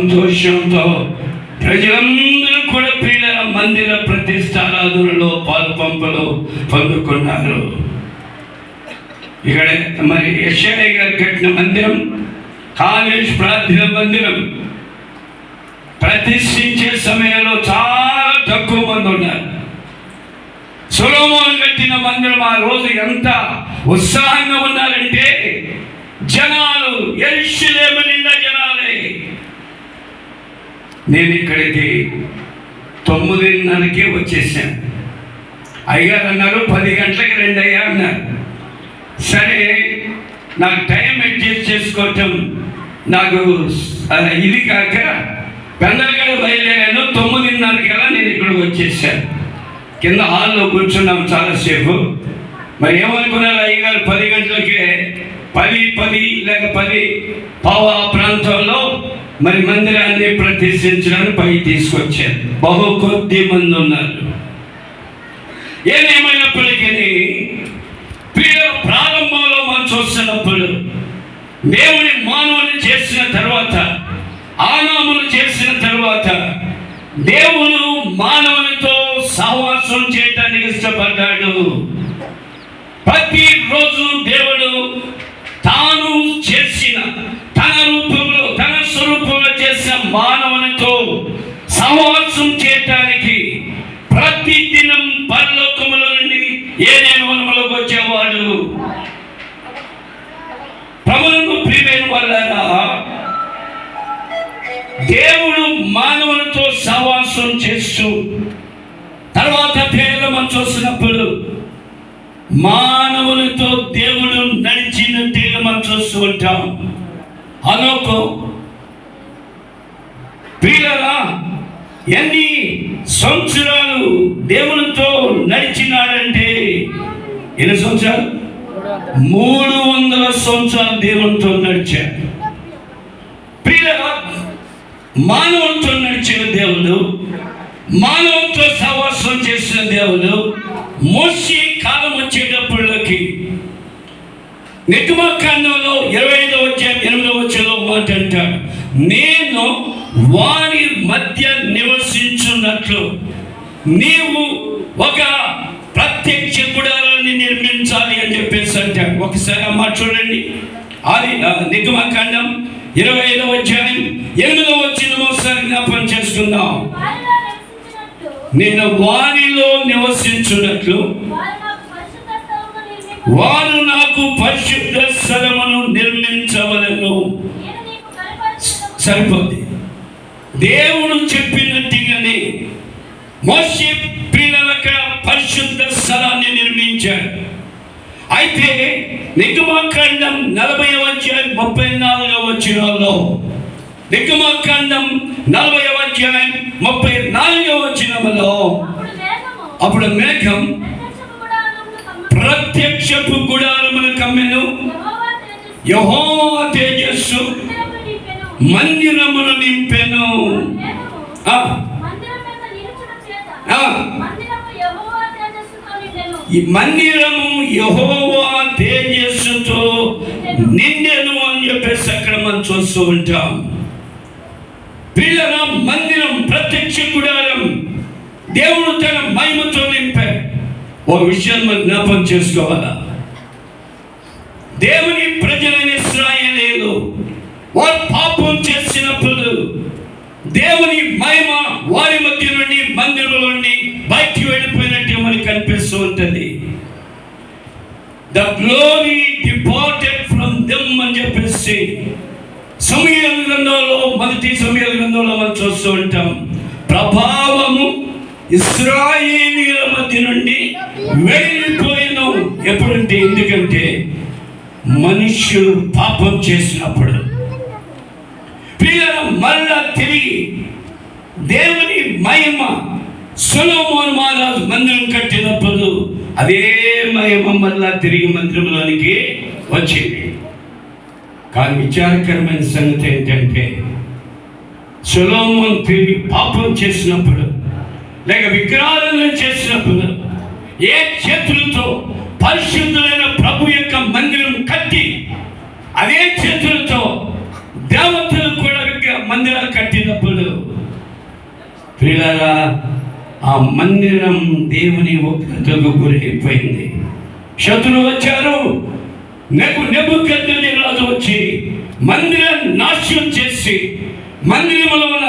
సంతోషంతో ప్రజలందరూ కూడా ప్రియుల మందిర ప్రతిష్టారాధనలో పాలు పంపలు పొందుకున్నారు. ఇక్కడ మరి యశ్ఐ గారు కట్టిన మందిరం కాలేజ్ ప్రార్థన మందిరం ప్రతిష్ఠించే సమయంలో చాలా తక్కువ మంది ఉన్నారు. సులోమోన్ కట్టిన మందిరం ఆ రోజు ఎంత ఉత్సాహంగా ఉన్నారంటే జనాలు ఎరుషులేము నిండా జనాలు నేను ఇక్కడికి తొమ్మిదిన్నరకే వచ్చేసాను. అయ్యారు అన్నారు పది గంటలకి రెండు అయ్యా అన్నారు. సరే నాకు టైం అడ్జస్ట్ చేసుకోవటం నాకు ఇది కాక పెందలగడ బయలుదేరాను. తొమ్మిదిన్నరకల్లా నేను ఇక్కడికి వచ్చేసాను. కింద హాల్లో కూర్చున్నాం చాలాసేపు. మరి ఏమనుకున్నారు అయ్యగారు? పది గంటలకే పది పది లేక పది పావు ఆ ప్రాంతంలో మరి మందిరాన్ని ప్రతిష్ఠించడానికి పై తీసుకొచ్చారు. బహు కొద్ది మంది ఉన్నారు. ఏదేమైనప్పటికీ ప్రియ ప్రారంభంలో మనం చూస్తున్నప్పుడు దేవుని మానవుని చేసిన తర్వాత ఆనాములు చేసిన తర్వాత దేవుడు మానవునితో సహవాసం చేయటానికి ఇష్టపడ్డాడు. ప్రతిరోజు దేవుడు తాను చేసిన తన రూపం తన మానవునితో సహవాసం చేయటానికి ప్రతి దినం పరలోకముల నుండి ఏ వనములకు వచ్చేవాడు. ప్రభులకు ప్రియమైన వాళ్ళరా దేవుడు మానవులతో సహవాసం చేస్తూ తర్వాత పేర్లు మనం చూస్తున్నప్పుడు మానవులతో దేవుడు నడిచినట్టుగా మనం చూస్తూ ఉంటాం. అలోకో ప్రియులరా ఎన్ని సంవత్సరాలు దేవునితో నడిచినాడంటే ఎన్ని సంవత్సరాలు? మూడు వందల సంవత్సరాలు దేవునితో నడిచాడు. ప్రియ మానవులతో నడిచిన దేవుడు మానవులతో సహవాసం చేసిన దేవుడు మోసి కాలం వచ్చేటప్పటికి నిగమకాండంలో ఇరవై ఐదవ అధ్యాయం ఎనిమిదవ వచ్చేలో మాట అంటాడు. నేను వారి మధ్య నివసించున్నట్లు. నీవు ఒక ప్రత్యక్ష గుడారాన్ని నిర్మించాలి అని చెప్పేసి అంటే ఒకసారి ఆ చూడండి. అది ఆ, నిగమకాండం ఇరవై ఐదవ అధ్యాయం ఎనిమిదవ వచ్చిన ఒకసారి జ్ఞాపం చేసుకుందాం. నేను వారిలో నివసించున్నట్లు వారు నాకు పరిశుద్ధ స్థలమును నిర్మించవలను. సరిపోద్ది. దేవుడు చెప్పినట్టుగానే మోసే పిల్లలక పరిశుద్ధ స్థలాన్ని నిర్మించాడు అయితే నిగమాకాండం నలభై అధ్యాయం ముప్పై నాలుగవ వచ్చినాల్లో నిగమాకాండం నలభై అధ్యాయం ముప్పై నాలుగవ వచనంలో అప్పుడు మేఘం ప్రత్యక్షపు గుడారమును కమ్మెను. కమ్మెను మందిరమును నింపెను. ఈ మందిరము యహోవా తేజస్సుతో నిండెను అని చెప్పేసి అక్కడ మనం చూస్తూ ఉంటాం. పిల్లల మందిరం ప్రత్యక్ష గుడారం దేవుడు తన మహిమతో నింపాడు. ఒక విషయాన్ని మనం జ్ఞాపకం చేసుకోవాలా? దేవుని ప్రజలని ఇస్రాయేలీలు వారు పాప చేసినప్పుడు దేవుని మహిమ వారి మధ్య నుండి మందిరంలో నుండి బయటికి వెళ్ళిపోయినట్టు మనకి కనిపిస్తూ ఉంటుంది the glory departed from them అని చెప్పేసి సమయ గ్రంథంలో మొదటి సమయ గ్రంథంలో మనం చూస్తూ ఉంటాం. ప్రభావము ఇస్రాయేలీల మధ్య నుండి వెళ్ళిపోయిన ఎప్పుడంటే? ఎందుకంటే మనుష్యులు పాపం చేసినప్పుడు. పిల్లల మళ్ళా తిరిగి దేవుని మహిమ సొలొమోన్ మహారాజు మందిరం కట్టినప్పుడు అదే మహిమ మళ్ళా తిరిగి మందిరంలోనికి వచ్చింది. కానీ విచారకరమైన సంగతి ఏంటంటే సులోమం తిరిగి పాపం చేసినప్పుడు లేక విగ్రహాలను చేసినప్పుడు ఏ చేతులతో పరిశుద్ధులైన ప్రభు యొక్క మందిరం కట్టి అదే చేతులతో దేవతలు కూడా మందిరాలు మందిరం కట్టినప్పుడు ప్రియులారా ఆ మందిరం దేవుని ఉగ్రతకు గురైపోయింది. శత్రులు వచ్చారు. నెబు నెబుకద్దు రాజు వచ్చి మందిరం నాశనం చేసి మందిరంలో ఉన్న